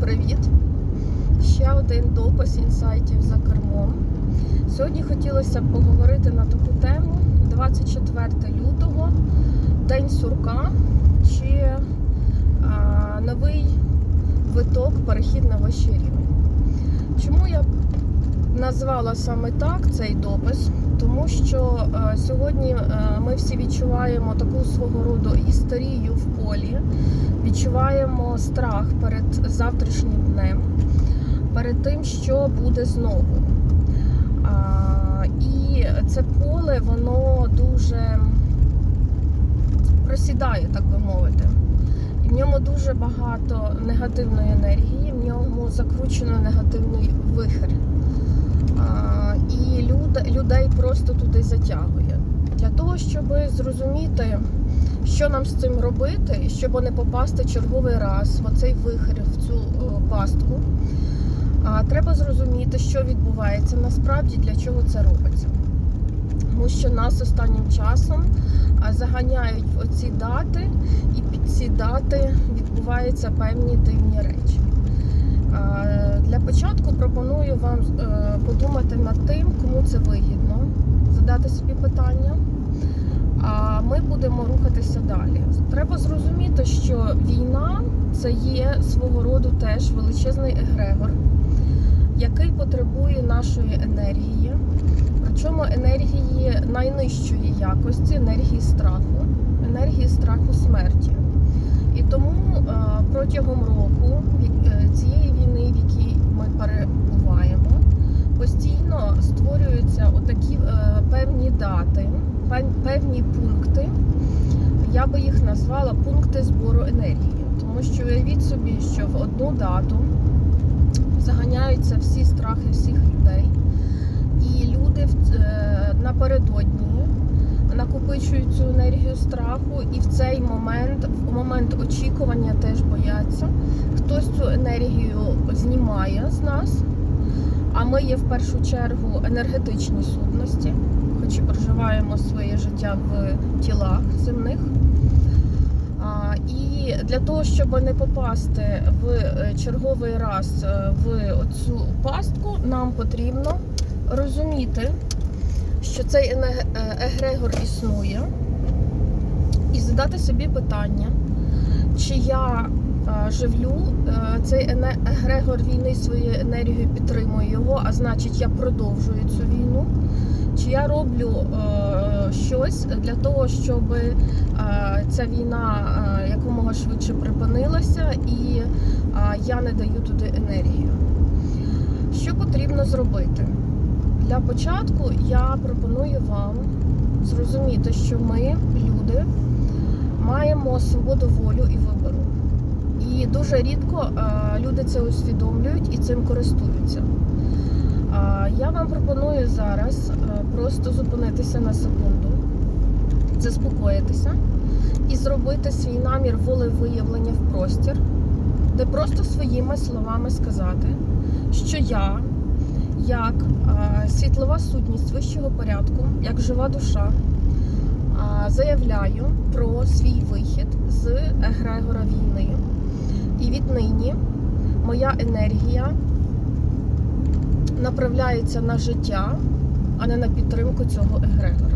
Привіт! Ще один допис інсайтів за кермом. Сьогодні хотілося б поговорити на таку тему 24 лютого, День сурка чи а, новий виток, перехід на вищий рівень. Чому я назвала саме так цей допис? Тому що е, сьогодні е, ми всі відчуваємо таку свого роду істерію в полі, відчуваємо страх перед завтрашнім днем, перед тим, що буде знову. І це поле, воно дуже просідає, так би мовити. В ньому дуже багато негативної енергії, в ньому закручено негативний вихір. І людей просто туди затягує. Для того, щоб зрозуміти, що нам з цим робити, щоб не попасти черговий раз в оцей вихір, в цю пастку, треба зрозуміти, що відбувається насправді, для чого це робиться. Тому що нас останнім часом заганяють оці дати, і під ці дати відбуваються певні дивні речі. Для початку пропоную вам е, подумати над тим, кому це вигідно, задати собі питання. А ми будемо рухатися далі. Треба зрозуміти, що війна це є свого роду теж величезний егрегор, який потребує нашої енергії, причому енергії найнижчої якості, енергії страху, енергії страху смерті. І тому е, протягом року перебуваємо, постійно створюються отакі е, певні дати, певні пункти. Я би їх назвала пункти збору енергії, тому що уявіть собі, що в одну дату заганяються всі страхи всіх людей, і люди е, напередодні накопичують цю енергію страху, і в цей момент, в момент очікування, теж бояться. Хтось цю енергію знімає з нас, а ми є в першу чергу енергетичні сутності, хоч і проживаємо своє життя в тілах земних. І для того, щоб не попасти в е, черговий раз е, в оцю пастку, нам потрібно розуміти, що цей е, егрегор існує, і задати собі питання, чи я е, живлю е, цей егрегор війни своєю енергією, підтримую його, а значить, я продовжую цю війну. Чи я роблю щось для того, щоб ця війна якомога швидше припинилася, і я не даю туди енергію. Що потрібно зробити? Для початку я пропоную вам зрозуміти, що ми, люди, маємо свободу волю і вибору. І дуже рідко е, люди це усвідомлюють і цим користуються. Я вам пропоную зараз е, просто зупинитися на секунду, заспокоїтися і зробити свій намір волевиявлення в простір, де просто своїми словами сказати, що я, як світлова сутність вищого порядку, як жива душа, заявляю про свій вихід з егрегора війни. І віднині моя енергія направляється на життя, а не на підтримку цього егрегора.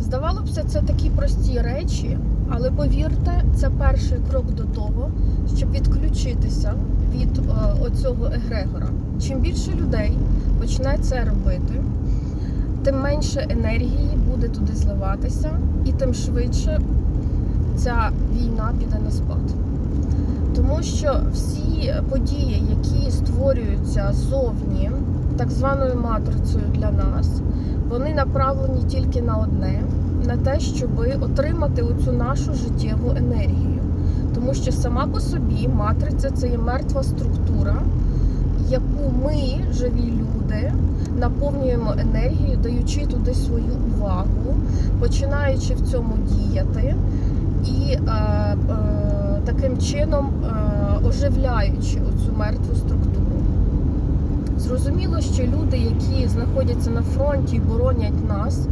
Здавалося б, це такі прості речі, але повірте, це перший крок до того, щоб відключитися від е, оцього егрегора. Чим більше людей почне це робити, тим менше енергії буде туди зливатися, і тим швидше ця війна піде на спад. Тому що всі події, які створюються ззовні, так званою матрицею для нас, вони направлені тільки на одне, на те, щоб отримати оцю нашу життєву енергію. Тому що сама по собі матриця це є мертва структура, яку ми, живі люди, наповнюємо енергією, даючи туди свою увагу, починаючи в цьому діяти і е, е, таким чином е, оживляючи оцю мертву структуру. Зрозуміло, що люди, які знаходяться на фронті і боронять нас,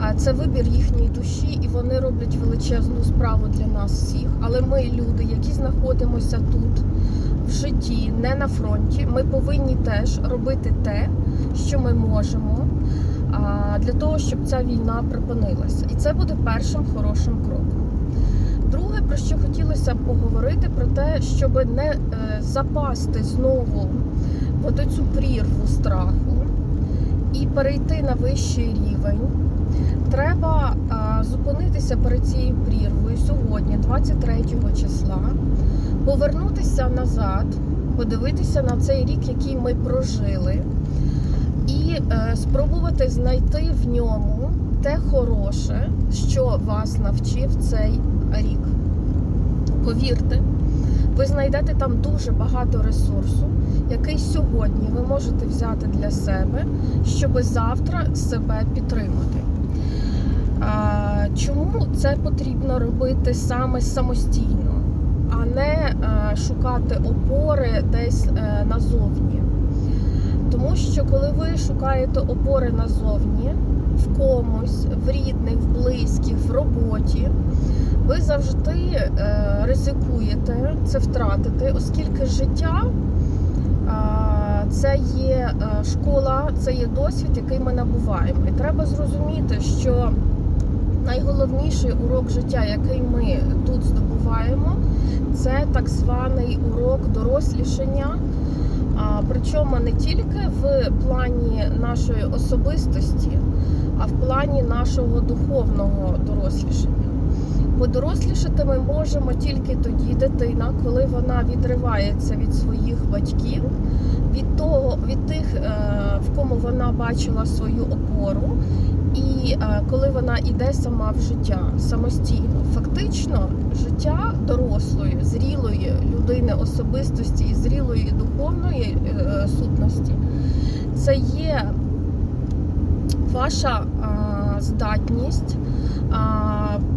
а це вибір їхньої душі, і вони роблять величезну справу для нас всіх. Але ми, люди, які знаходимося тут, в житті, не на фронті, ми повинні теж робити те, що ми можемо для того, щоб ця війна припинилася. І це буде першим хорошим кроком. Друге, про що хотілося б поговорити, про те, щоб не е, запасти знову в цю прірву страху і перейти на вищий рівень. Треба зупинитися перед цією прірвою сьогодні, 23 числа, повернутися назад, подивитися на цей рік, який ми прожили, і е, спробувати знайти в ньому те хороше, що вас навчив цей рік. Повірте, ви знайдете там дуже багато ресурсу, який сьогодні ви можете взяти для себе, щоб завтра себе підтримати. Чому це потрібно робити саме самостійно, а не е, шукати опори десь е, назовні? Тому що коли ви шукаєте опори назовні, в комусь, в рідних, в близьких, в роботі, ви завжди е, ризикуєте це втратити, оскільки життя це є школа, це є досвід, який ми набуваємо. І треба зрозуміти, що найголовніший урок життя, який ми тут здобуваємо, це так званий урок дорослішання. Причому не тільки в плані нашої особистості, а в плані нашого духовного дорослішання. Подорослішати ми можемо тільки тоді, дитина, коли вона відривається від своїх батьків, від того, від тих, е, в кому вона бачила свою опору, і е, коли вона йде сама в життя самостійно. Фактично, життя дорослої, зрілої людини особистості і зрілої духовної е, сутності це є ваша е, здатність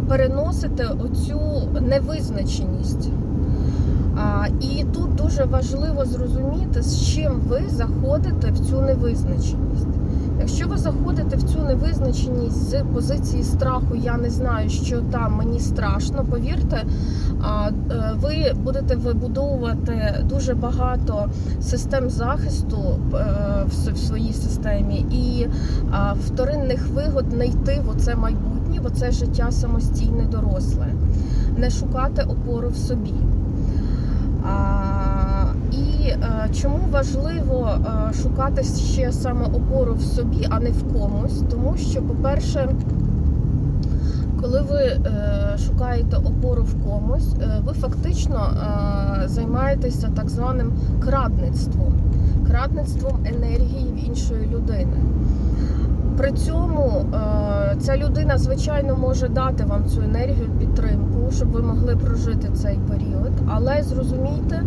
переносити оцю невизначеність. І тут дуже важливо зрозуміти, з чим ви заходите в цю невизначеність. Якщо ви заходите в цю невизначеність з позиції страху, я не знаю, що там мені страшно, повірте, е, ви будете вибудовувати дуже багато систем захисту е, в своїй системі і вторинних вигод не йти в оце майбутнє, в оце життя самостійне доросле, не шукати опору в собі. Е, чому важливо е, шукати ще саме опору в собі, а не в комусь? Тому що, по-перше, коли ви е, шукаєте опору в комусь, ви фактично займаєтеся так званим крадництвом, крадництвом енергії в іншої людини. При цьому ця людина, звичайно, може дати вам цю енергію, щоб ви могли прожити цей період. Але зрозумійте,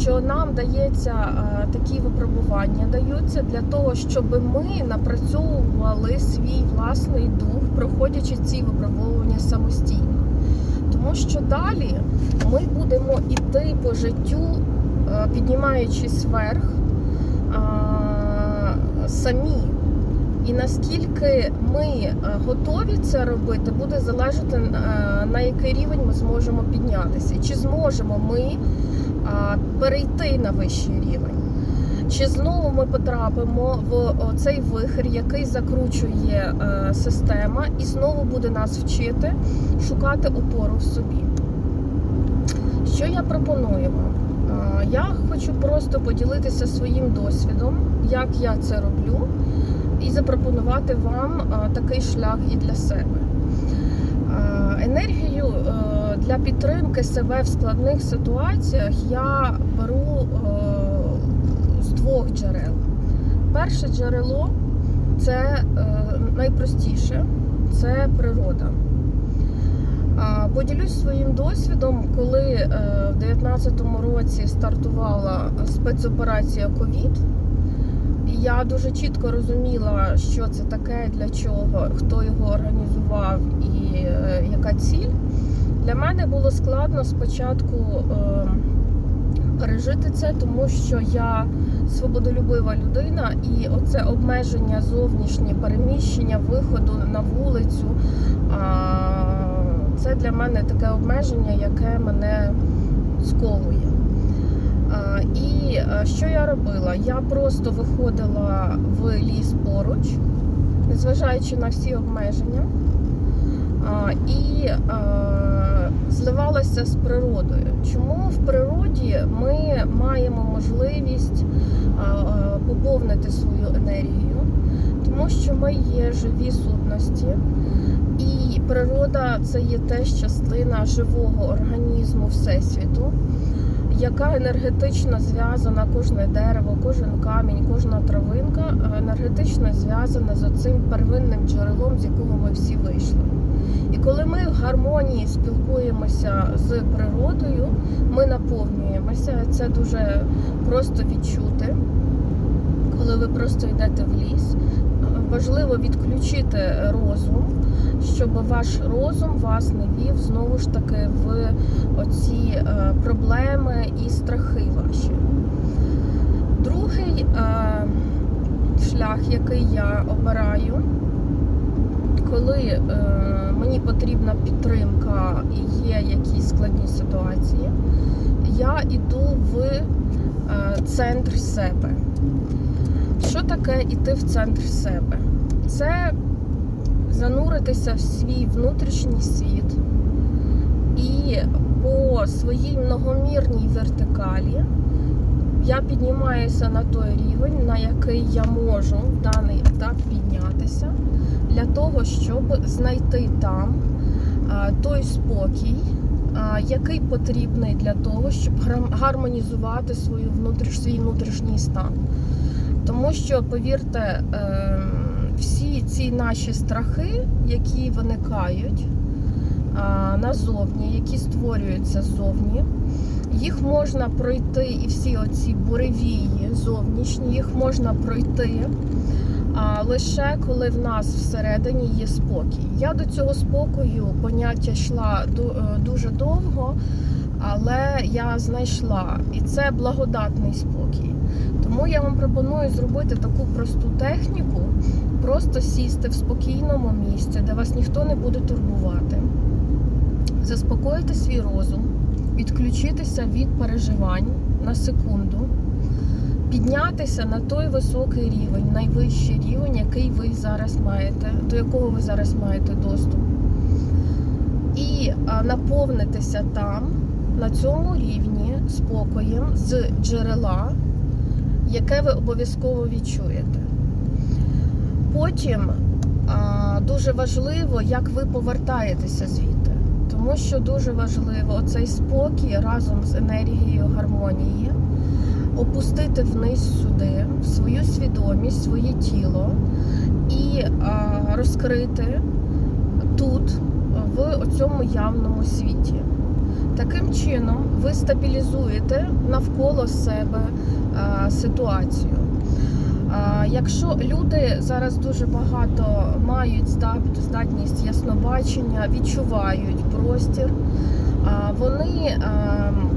що нам дається е, такі випробування, даються для того, щоб ми напрацьовували свій власний дух, проходячи ці випробовування самостійно. Тому що далі ми будемо йти по життю, е, піднімаючись вверх е, самі. І наскільки ми е, готові це робити, буде залежати е, на який рівень ми зможемо піднятися. Чи зможемо ми е, перейти на вищий рівень? Чи знову ми потрапимо в цей вихр, який закручує система, і знову буде нас вчити шукати опору в собі? Що я пропоную вам? Я хочу просто поділитися своїм досвідом, як я це роблю і запропонувати вам е, такий шлях і для себе. Е, Енергію е, для підтримки себе в складних ситуаціях я беру з двох джерел. Перше джерело це найпростіше це природа. Поділюсь своїм досвідом, коли в 2019 році стартувала спецоперація ковід. Я дуже чітко розуміла, що це таке, для чого, хто його організував і е, яка ціль. Для мене було складно спочатку е, пережити це, тому що я свободолюбива людина, і оце обмеження зовнішнє переміщення, виходу на вулицю. Це для мене таке обмеження, яке мене сковує. А, е, що я робила? Я просто виходила в ліс поруч, незважаючи на всі обмеження, і е, зливалася з природою. Чому в природі ми маємо можливість е, поповнити свою енергію? Тому що ми є живі сутності, і природа це є теж частина живого організму Всесвіту, яка енергетично зв'язана, кожне дерево, кожен камінь, кожна травинка е, енергетично зв'язана з цим первинним джерелом, з якого ми всі вийшли. І коли ми в гармонії спілкуємося з природою, ми наповнюємося. Це дуже просто відчути, коли ви просто йдете в ліс. Важливо відключити розум, щоб ваш розум вас не вів знову ж таки в оці е, проблеми і страхи ваші. Другий е, шлях, який я обираю, коли е, мені потрібна підтримка і є якісь складні ситуації, я йду в центр себе. Що таке йти в центр себе? Це зануритися в свій внутрішній світ і по своїй многомірній вертикалі я піднімаюся на той рівень, на який я можу в даний етап піднятися, для того, щоб знайти там той спокій, який потрібний для того, щоб гармонізувати свою внутріш, свій внутрішній стан. Тому що, повірте, ем, всі ці наші страхи, які виникають назовні, які створюються ззовні, їх можна пройти, і всі оці буревії зовнішні, їх можна пройти лише коли в нас всередині є спокій. Я до цього спокою поняття йшла е, дуже довго, але я знайшла, і це благодатний спокій. Тому я вам пропоную зробити таку просту техніку, просто сісти в спокійному місці, де вас ніхто не буде турбувати, заспокоїти свій розум, відключитися від переживань на секунду, піднятися на той високий рівень, найвищий рівень, який ви зараз маєте, до якого ви зараз маєте доступ. І наповнитися там, на цьому рівні, спокоєм з джерела, яке ви обов'язково відчуєте. Потім а, дуже важливо, як ви повертаєтеся звідти. Тому що дуже важливо цей спокій разом з енергією гармонії опустити вниз сюди, свою свідомість, своє тіло і а, розкрити тут, в цьому явному світі. Таким чином, ви стабілізуєте навколо себе а, ситуацію. Якщо люди зараз дуже багато мають здатність яснобачення, відчувають простір, вони ем,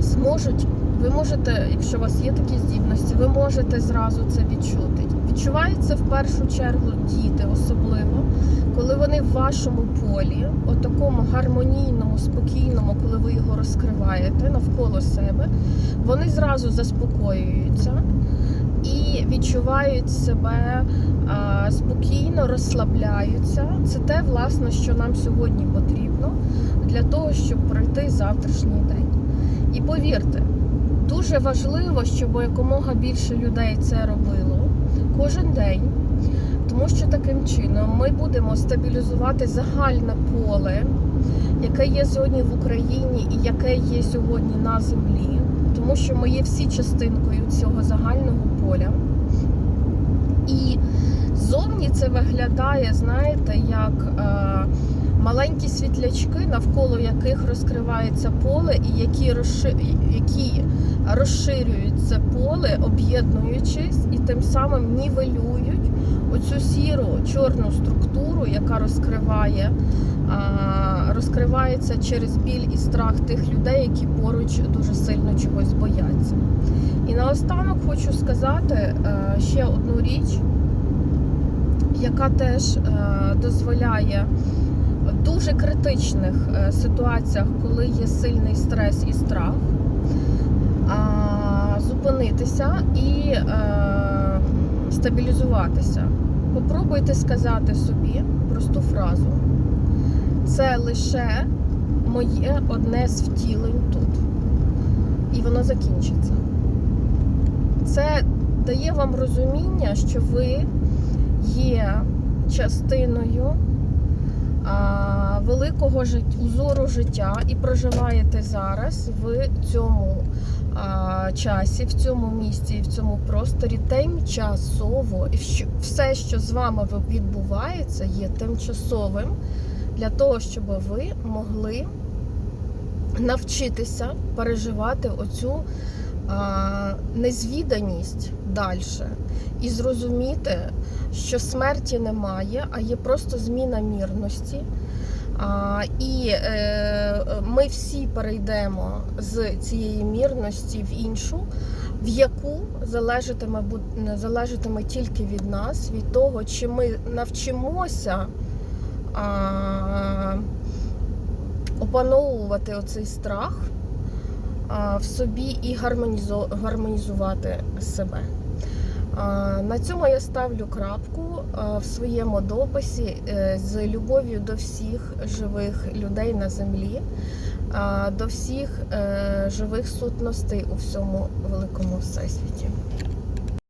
зможуть, ви можете, якщо у вас є такі здібності, ви можете зразу це відчути. Відчувається в першу чергу діти, особливо, коли вони в вашому полі, о такому гармонійному, спокійному, коли ви його розкриваєте навколо себе, вони зразу заспокоюються і відчувають себе спокійно, розслабляються. Це те, власне, що нам сьогодні потрібно для того, щоб пройти завтрашній день. І повірте, дуже важливо, щоб якомога більше людей це робило кожен день. Тому що таким чином ми будемо стабілізувати загальне поле, яке є сьогодні в Україні і яке є сьогодні на землі, тому що ми є всі частинкою цього загального поля. І зовні це виглядає, знаєте, як е, маленькі світлячки, навколо яких розкривається поле, і які, розши... які розширюють це поле, об'єднуючись, і тим самим нівелюють оцю сіру чорну структуру, яка розкриває, розкривається через біль і страх тих людей, які поруч дуже сильно чогось бояться. І наостанок хочу сказати е, ще одну річ, яка теж е, дозволяє дуже критичних е, ситуаціях, коли є сильний стрес і страх, зупинитися і е, стабілізуватися. Попробуйте сказати собі просту фразу. Це лише моє одне з втілень тут. І воно закінчиться. Це дає вам розуміння, що ви є частиною великого узору життя і проживаєте зараз в цьому часі, в цьому місці, і в цьому просторі тимчасово. І все, що з вами відбувається, є тимчасовим для того, щоб ви могли навчитися переживати оцю незвіданість далі і зрозуміти, що смерті немає, а є просто зміна мірності. А, і е, ми всі перейдемо з цієї мірності в іншу, в яку залежатиме, залежатиме тільки від нас, від того, чи ми навчимося а, опановувати оцей страх а, в собі і гармонізувати себе. На цьому я ставлю крапку в своєму дописі е, з любов'ю до всіх живих людей на землі, до всіх е, живих сутностей у всьому великому всесвіті.